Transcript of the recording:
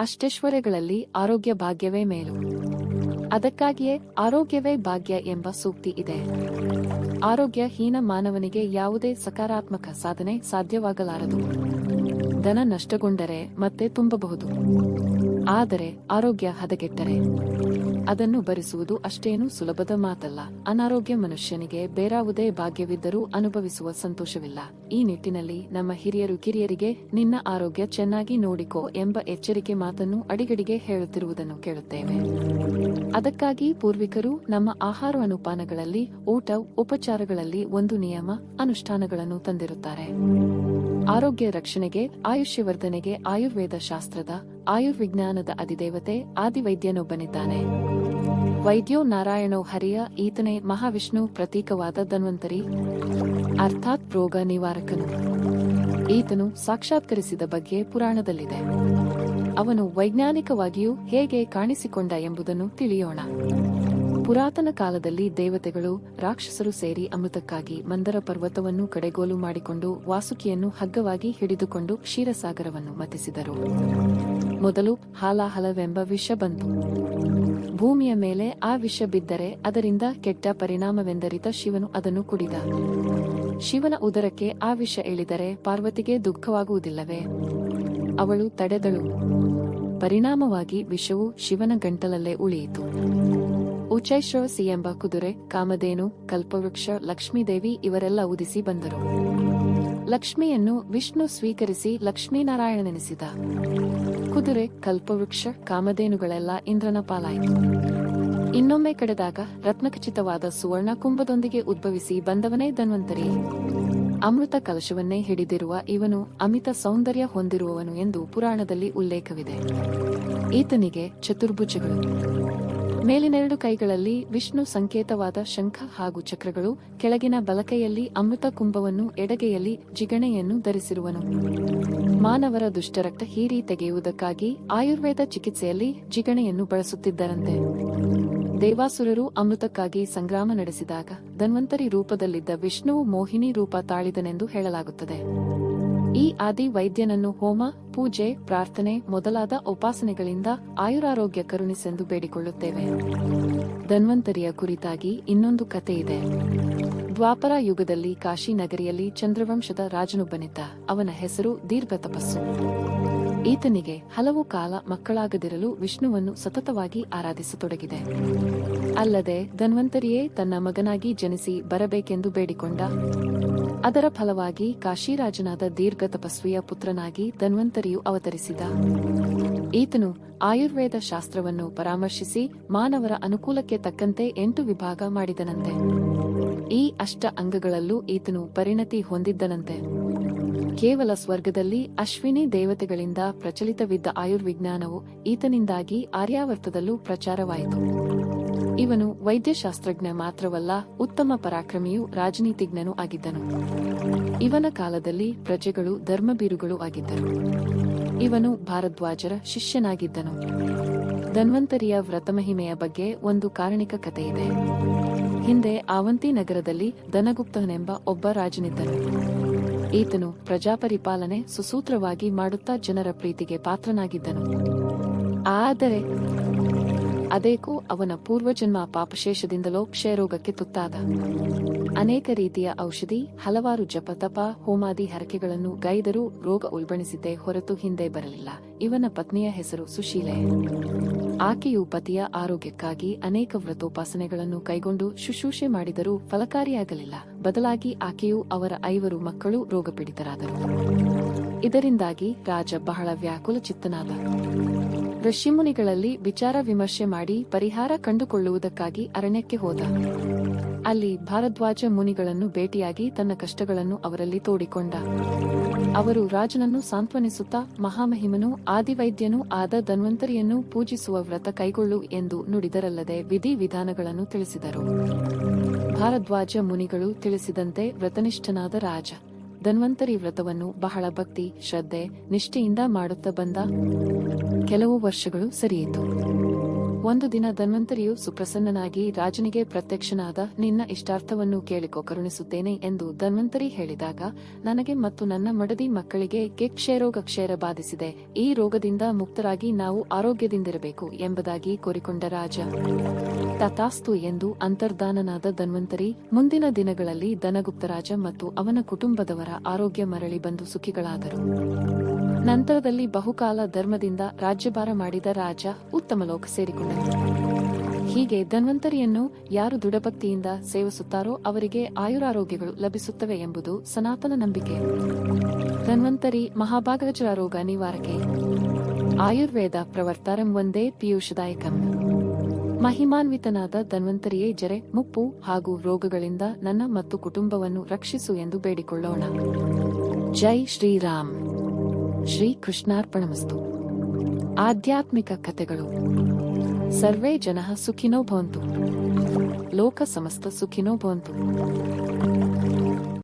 ಅಷ್ಟೈಶ್ವರ್ಯಗಳಲ್ಲಿ ಆರೋಗ್ಯ ಭಾಗ್ಯವೇ ಮೇಲು. ಅದಕ್ಕಾಗಿಯೇ ಆರೋಗ್ಯವೇ ಭಾಗ್ಯ ಎಂಬ ಸೂಕ್ತಿ ಇದೆ. ಆರೋಗ್ಯ ಹೀನ ಮಾನವನಿಗೆ ಯಾವುದೇ ಸಕಾರಾತ್ಮಕ ಸಾಧನೆ ಸಾಧ್ಯವಾಗಲಾರದು. ಧನ ನಷ್ಟಗೊಂಡರೆ ಮತ್ತೆ ತುಂಬಬಹುದು. ಆದರೆ ಆರೋಗ್ಯ ಹದಗೆಟ್ಟರೆ. ಅದನ್ನು ಭರಿಸುವುದು ಅಷ್ಟೇನೂ ಸುಲಭದ ಮಾತಲ್ಲ. ಅನಾರೋಗ್ಯ ಮನುಷ್ಯನಿಗೆ ಬೇರಾವುದೇ ಭಾಗ್ಯವಿದ್ದರೂ ಅನುಭವಿಸುವ ಸಂತೋಷವಿಲ್ಲ. ಈ ನಿಟ್ಟಿನಲ್ಲಿ ನಮ್ಮ ಹಿರಿಯರು ಕಿರಿಯರಿಗೆ, ನಿನ್ನ ಆರೋಗ್ಯ ಚೆನ್ನಾಗಿ ನೋಡಿಕೋ ಎಂಬ ಎಚ್ಚರಿಕೆ ಮಾತನ್ನು ಅಡಿಗಡಿಗೆ ಹೇಳುತ್ತಿರುವುದನ್ನು ಕೇಳುತ್ತೇವೆ. ಅದಕ್ಕಾಗಿ ಪೂರ್ವಿಕರು ನಮ್ಮ ಆಹಾರ ಅನುಪಾನಗಳಲ್ಲಿ, ಊಟ, ಉಪಚಾರಗಳಲ್ಲಿ ಒಂದು ನಿಯಮ, ಅನುಷ್ಠಾನಗಳನ್ನು ತಂದಿರುತ್ತಾರೆ. ಆರೋಗ್ಯ ರಕ್ಷಣೆಗೆ, ಆಯುಷ್ಯವರ್ಧನೆಗೆ ಆಯುರ್ವೇದ ಶಾಸ್ತ್ರದ ಆಯುರ್ವಿಜ್ಞಾನದ ಅಧಿದೇವತೆ ಆದಿವೈದ್ಯನೊಬ್ಬನಿದ್ದಾನೆ. ವೈದ್ಯೋ ನಾರಾಯಣೋ ಹರಿಯ, ಈತನೇ ಮಹಾವಿಷ್ಣು ಪ್ರತೀಕವಾದ ಧನ್ವಂತರಿ. ಅರ್ಥಾತ್ ರೋಗ ನಿವಾರಕನು. ಈತನು ಸಾಕ್ಷಾತ್ಕರಿಸಿದ ಬಗ್ಗೆ ಪುರಾಣದಲ್ಲಿದೆ. ಅವನು ವೈಜ್ಞಾನಿಕವಾಗಿಯೂ ಹೇಗೆ ಕಾಣಿಸಿಕೊಂಡ ಎಂಬುದನ್ನು ತಿಳಿಯೋಣ. ಪುರಾತನ ಕಾಲದಲ್ಲಿ ದೇವತೆಗಳು, ರಾಕ್ಷಸರು ಸೇರಿ ಅಮೃತಕ್ಕಾಗಿ ಮಂದರ ಪರ್ವತವನ್ನು ಕಡೆಗೋಲು ಮಾಡಿಕೊಂಡು ವಾಸುಕಿಯನ್ನು ಹಗ್ಗವಾಗಿ ಹಿಡಿದುಕೊಂಡು ಕ್ಷೀರಸಾಗರವನ್ನು ಮತಿಸಿದರು. ಮೊದಲು ಹಾಲಾಹಲವೆಂಬ ವಿಷ ಬಂತು. ಭೂಮಿಯ ಮೇಲೆ ಆ ವಿಷ ಬಿದ್ದರೆ ಅದರಿಂದ ಕೆಟ್ಟ ಪರಿಣಾಮವೆಂದರಿತ ಶಿವನು ಅದನ್ನು ಕುಡಿದ. ಶಿವನ ಉದರಕ್ಕೆ ಆ ವಿಷ ಇಳಿದರೆ ಪಾರ್ವತಿಗೆ ದುಃಖವಾಗುವುದಿಲ್ಲವೇ? ಅವಳು ತಡೆದಳು. ಪರಿಣಾಮವಾಗಿ ವಿಷವು ಶಿವನ ಗಂಟಲಲ್ಲೇ ಉಳಿಯಿತು. ಉಚೈಶ್ರವಸಿ ಎಂಬ ಕುದುರೆ, ಕಾಮಧೇನು, ಕಲ್ಪವೃಕ್ಷ, ಲಕ್ಷ್ಮೀದೇವಿ ಇವರೆಲ್ಲ ಉದಿಸಿ ಬಂದರು. ಲಕ್ಷ್ಮಿಯನ್ನು ವಿಷ್ಣು ಸ್ವೀಕರಿಸಿ ಲಕ್ಷ್ಮೀನಾರಾಯಣನೆನಿಸಿದ ಕುದುರೆ, ಕಲ್ಪವೃಕ್ಷ, ಕಾಮಧೇನುಗಳೆಲ್ಲ ಇಂದ್ರನ ಪಾಲಾಯಿತು. ಇನ್ನೊಮ್ಮೆ ಕಡೆದಾಗ ರತ್ನಖಚಿತವಾದ ಸುವರ್ಣ ಕುಂಭದೊಂದಿಗೆ ಉದ್ಭವಿಸಿ ಬಂದವನೇ ಧನ್ವಂತರಿ. ಅಮೃತ ಕಲಶವನ್ನೇ ಹಿಡಿದಿರುವ ಇವನು ಅಮಿತ ಸೌಂದರ್ಯ ಹೊಂದಿರುವವನು ಎಂದು ಪುರಾಣದಲ್ಲಿ ಉಲ್ಲೇಖವಿದೆ. ಈತನಿಗೆ ಚತುರ್ಭುಜಗಳು. ಮೇಲಿನೆರಡು ಕೈಗಳಲ್ಲಿ ವಿಷ್ಣು ಸಂಕೇತವಾದ ಶಂಖ ಹಾಗೂ ಚಕ್ರಗಳು, ಕೆಳಗಿನ ಬಲಕೈಯಲ್ಲಿ ಅಮೃತ ಕುಂಭವನ್ನು ಎಡಗೆಯಲ್ಲಿ ಜಿಗಣೆಯನ್ನು ಧರಿಸಿರುವನು. ಮಾನವರ ದುಷ್ಟರಕ್ತ ಹೀರಿ ತೆಗೆಯುವುದಕ್ಕಾಗಿ ಆಯುರ್ವೇದ ಚಿಕಿತ್ಸೆಯಲ್ಲಿ ಜಿಗಣೆಯನ್ನು ಬಳಸುತ್ತಿದ್ದರಂತೆ. ದೇವಾಸುರರು ಅಮೃತಕ್ಕಾಗಿ ಸಂಗ್ರಾಮ ನಡೆಸಿದಾಗ ಧನ್ವಂತರಿ ರೂಪದಲ್ಲಿದ್ದ ವಿಷ್ಣುವು ಮೋಹಿನಿ ರೂಪ ತಾಳಿದನೆಂದು ಹೇಳಲಾಗುತ್ತದೆ. ಈ ಆದಿ ವೈದ್ಯನನ್ನು ಹೋಮ, ಪೂಜೆ, ಪ್ರಾರ್ಥನೆ ಮೊದಲಾದ ಉಪಾಸನೆಗಳಿಂದ ಆಯುರಾರೋಗ್ಯ ಕರುಣಿಸೆಂದು ಬೇಡಿಕೊಳ್ಳುತ್ತೇವೆ. ಧನ್ವಂತರಿಯ ಕುರಿತಾಗಿ ಇನ್ನೊಂದು ಕತೆ ಇದೆ. ದ್ವಾಪರ ಯುಗದಲ್ಲಿ ಕಾಶಿ ನಗರಿಯಲ್ಲಿ ಚಂದ್ರವಂಶದ ರಾಜನೊಬ್ಬನಿದ್ದ ಅವನ ಹೆಸರು ದೀರ್ಘ ತಪಸ್ಸು. ಈತನಿಗೆ ಹಲವು ಕಾಲ ಮಕ್ಕಳಾಗದಿರಲು ವಿಷ್ಣುವನ್ನು ಸತತವಾಗಿ ಆರಾಧಿಸತೊಡಗಿದೆ. ಅಲ್ಲದೆ ಧನ್ವಂತರಿಯೇ ತನ್ನ ಮಗನಾಗಿ ಜನಿಸಿ ಬರಬೇಕೆಂದು ಬೇಡಿಕೊಂಡ ಅದರ ಫಲವಾಗಿ ಕಾಶಿರಾಜನಾದ ದೀರ್ಘ ತಪಸ್ವಿಯ ಪುತ್ರನಾಗಿ ಧನ್ವಂತರಿಯು ಅವತರಿಸಿದ. ಈತನು ಆಯುರ್ವೇದ ಶಾಸ್ತ್ರವನ್ನು ಪರಾಮರ್ಶಿಸಿ ಮಾನವರ ಅನುಕೂಲಕ್ಕೆ ತಕ್ಕಂತೆ ಎಂಟು ವಿಭಾಗ ಮಾಡಿದನಂತೆ. ಈ ಅಷ್ಟ ಅಂಗಗಳಲ್ಲೂ ಈತನು ಪರಿಣತಿ ಹೊಂದಿದ್ದನಂತೆ. ಕೇವಲ ಸ್ವರ್ಗದಲ್ಲಿ ಅಶ್ವಿನಿ ದೇವತೆಗಳಿಂದ ಪ್ರಚಲಿತವಿದ್ದ ಆಯುರ್ವಿಜ್ಞಾನವು ಈತನಿಂದಾಗಿ ಆರ್ಯಾವರ್ತದಲ್ಲೂ ಪ್ರಚಾರವಾಯಿತು. ಇವನು ವೈದ್ಯಶಾಸ್ತ್ರಜ್ಞ ಮಾತ್ರವಲ್ಲ, ಉತ್ತಮ ಪರಾಕ್ರಮಿಯೂ ರಾಜನೀತಿಜ್ಞನೂ ಆಗಿದ್ದನು. ಇವನ ಕಾಲದಲ್ಲಿ ಪ್ರಜೆಗಳು ಧರ್ಮಬೀರುಗಳು ಆಗಿದ್ದರು. ಇವನು ಭಾರದ್ವಾಜರ ಶಿಷ್ಯನಾಗಿದ್ದನು. ಧನ್ವಂತರಿಯ ವ್ರತಮಹಿಮೆಯ ಬಗ್ಗೆ ಒಂದು ಕಾರಣಿಕ ಕಥೆಯಿದೆ ಹಿಂದೆ ಆವಂತಿ ನಗರದಲ್ಲಿ ಧನಗುಪ್ತನೆಂಬ ಒಬ್ಬ ರಾಜನಿದ್ದನು. ಈತನು ಪ್ರಜಾಪರಿಪಾಲನೆ ಸುಸೂತ್ರವಾಗಿ ಮಾಡುತ್ತಾ ಜನರ ಪ್ರೀತಿಗೆ ಪಾತ್ರನಾಗಿದ್ದನು. ಆದರೆ ಅದೇಕೋ ಅವನ ಪೂರ್ವಜನ್ಮ ಪಾಪಶೇಷದಿಂದಲೋ ಕ್ಷಯರೋಗಕ್ಕೆ ತುತ್ತಾದ. ಅನೇಕ ರೀತಿಯ ಔಷಧಿ, ಹಲವಾರು ಜಪತಪ, ಹೋಮಾದಿ ಹರಕೆಗಳನ್ನು ಗೈದರೂ ರೋಗ ಉಲ್ಬಣಿಸಿದ್ದೇ ಹೊರತು ಹಿಂದೆ ಬರಲಿಲ್ಲ. ಇವನ ಪತ್ನಿಯ ಹೆಸರು ಸುಶೀಲೆ. ಆಕೆಯು ಪತಿಯ ಆರೋಗ್ಯಕ್ಕಾಗಿ ಅನೇಕ ವ್ರತೋಪಾಸನೆಗಳನ್ನು ಕೈಗೊಂಡು ಶುಶ್ರೂಷೆ ಮಾಡಿದರೂ ಫಲಕಾರಿಯಾಗಲಿಲ್ಲ. ಬದಲಾಗಿ ಆಕೆಯು ಅವರ ಐವರು ಮಕ್ಕಳು ರೋಗಪೀಡಿತರಾದರು. ಇದರಿಂದಾಗಿ ರಾಜ ಬಹಳ ವ್ಯಾಕುಲ ಚಿತ್ತನಾದ ಋಷಿಮುನಿಗಳಲ್ಲಿ ವಿಚಾರ ವಿಮರ್ಶೆ ಮಾಡಿ ಪರಿಹಾರ ಕಂಡುಕೊಳ್ಳುವುದಕ್ಕಾಗಿ ಅರಣ್ಯಕ್ಕೆ ಹೋದ. ಅಲ್ಲಿ ಭಾರದ್ವಾಜ ಮುನಿಗಳನ್ನು ಭೇಟಿಯಾಗಿ ತನ್ನ ಕಷ್ಟಗಳನ್ನು ಅವರಲ್ಲಿ ತೋಡಿಕೊಂಡ. ಅವರು ರಾಜನನ್ನು ಸಾಂತ್ವನಿಸುತ್ತಾ ಮಹಾಮಹಿಮನು, ಆದಿವೈದ್ಯನೂ ಆದ ಧನ್ವಂತರಿಯನ್ನು ಪೂಜಿಸುವ ವ್ರತ ಕೈಗೊಳ್ಳು ಎಂದು ನುಡಿದರಲ್ಲದೆ ವಿಧಿ ವಿಧಾನಗಳನ್ನು ತಿಳಿಸಿದರು. ಭಾರದ್ವಾಜ ಮುನಿಗಳು ತಿಳಿಸಿದಂತೆ ವ್ರತನಿಷ್ಠನಾದ ರಾಜ. ಧನ್ವಂತರಿ ವ್ರತವನ್ನು ಬಹಳ ಭಕ್ತಿ ಶ್ರದ್ಧೆ ನಿಷ್ಠೆಯಿಂದ ಮಾಡುತ್ತಾ ಬಂದ ಕೆಲವು ವರ್ಷಗಳು ಸರಿಯಿತು. ಒಂದು ದಿನ ಧನ್ವಂತರಿಯು ಸುಪ್ರಸನ್ನನಾಗಿ ರಾಜನಿಗೆ ಪ್ರತ್ಯಕ್ಷನಾದ ನಿನ್ನ ಇಷ್ಟಾರ್ಥವನ್ನು ಕೇಳಿಕೊ ಕರುಣಿಸುತ್ತೇನೆ ಎಂದು ಧನ್ವಂತರಿ ಹೇಳಿದಾಗ, ನನಗೆ ಮತ್ತು ನನ್ನ ಮಡದಿ ಮಕ್ಕಳಿಗೆ ಕ್ಷಯರೋಗ ಕ್ಷಯರ ಬಾಧಿಸಿದೆ. ಈ ರೋಗದಿಂದ ಮುಕ್ತರಾಗಿ ನಾವು ಆರೋಗ್ಯದಿಂದಿರಬೇಕು ಎಂಬುದಾಗಿ ಕೋರಿಕೊಂಡ ರಾಜ. ತಥಾಸ್ತು ಎಂದು ಅಂತರ್ಧಾನನಾದ ಧನ್ವಂತರಿ, ಮುಂದಿನ ದಿನಗಳಲ್ಲಿ ಧನಗುಪ್ತರಾಜ ಮತ್ತು ಅವನ ಕುಟುಂಬದವರ ಆರೋಗ್ಯ ಮರಳಿ ಬಂದು ಸುಖಿಗಳಾದರು. ನಂತರದಲ್ಲಿ ಬಹುಕಾಲ ಧರ್ಮದಿಂದ ರಾಜ್ಯಭಾರ ಮಾಡಿದ ರಾಜ ಉತ್ತಮ ಲೋಕ ಸೇರಿಕೊಂಡನು. ಹೀಗೆ ಧನ್ವಂತರಿಯನ್ನು ಯಾರು ದೃಢಭಕ್ತಿಯಿಂದ ಸೇವಿಸುತ್ತಾರೋ ಅವರಿಗೆ ಆಯುರಾರೋಗ್ಯಗಳು ಲಭಿಸುತ್ತವೆ ಎಂಬುದು ಸನಾತನ ನಂಬಿಕೆ. ಧನ್ವಂತರಿ ಮಹಾಭಾಗಜರ ರೋಗ ನಿವಾರಕೆ. ಆಯುರ್ವೇದ ಪ್ರವರ್ತಾರಂ ಒಂದೇ ಪಿಯೂಷದಾಯಕಂ. ಮಹಿಮಾನ್ವಿತನಾದ ಧನ್ವಂತರಿಯೇ ಜರೆ, ಮುಪ್ಪು ಹಾಗೂ ರೋಗಗಳಿಂದ ನನ್ನ ಮತ್ತು ಕುಟುಂಬವನ್ನು ರಕ್ಷಿಸು ಎಂದು ಬೇಡಿಕೊಳ್ಳೋಣ. ಜೈ ಶ್ರೀರಾಮ್. ಶ್ರೀ ಕೃಷ್ಣಾರ್ಪಣಮಸ್ತು ಆಧ್ಯಾತ್ಮಿಕ ಕಥೆಗಳು. ಸರ್ವೇ ಜನ ಸುಖಿನೋ ಭವಂತು. ಲೋಕ ಸಮಸ್ತ ಸುಖಿನೋ ಭವಂತು.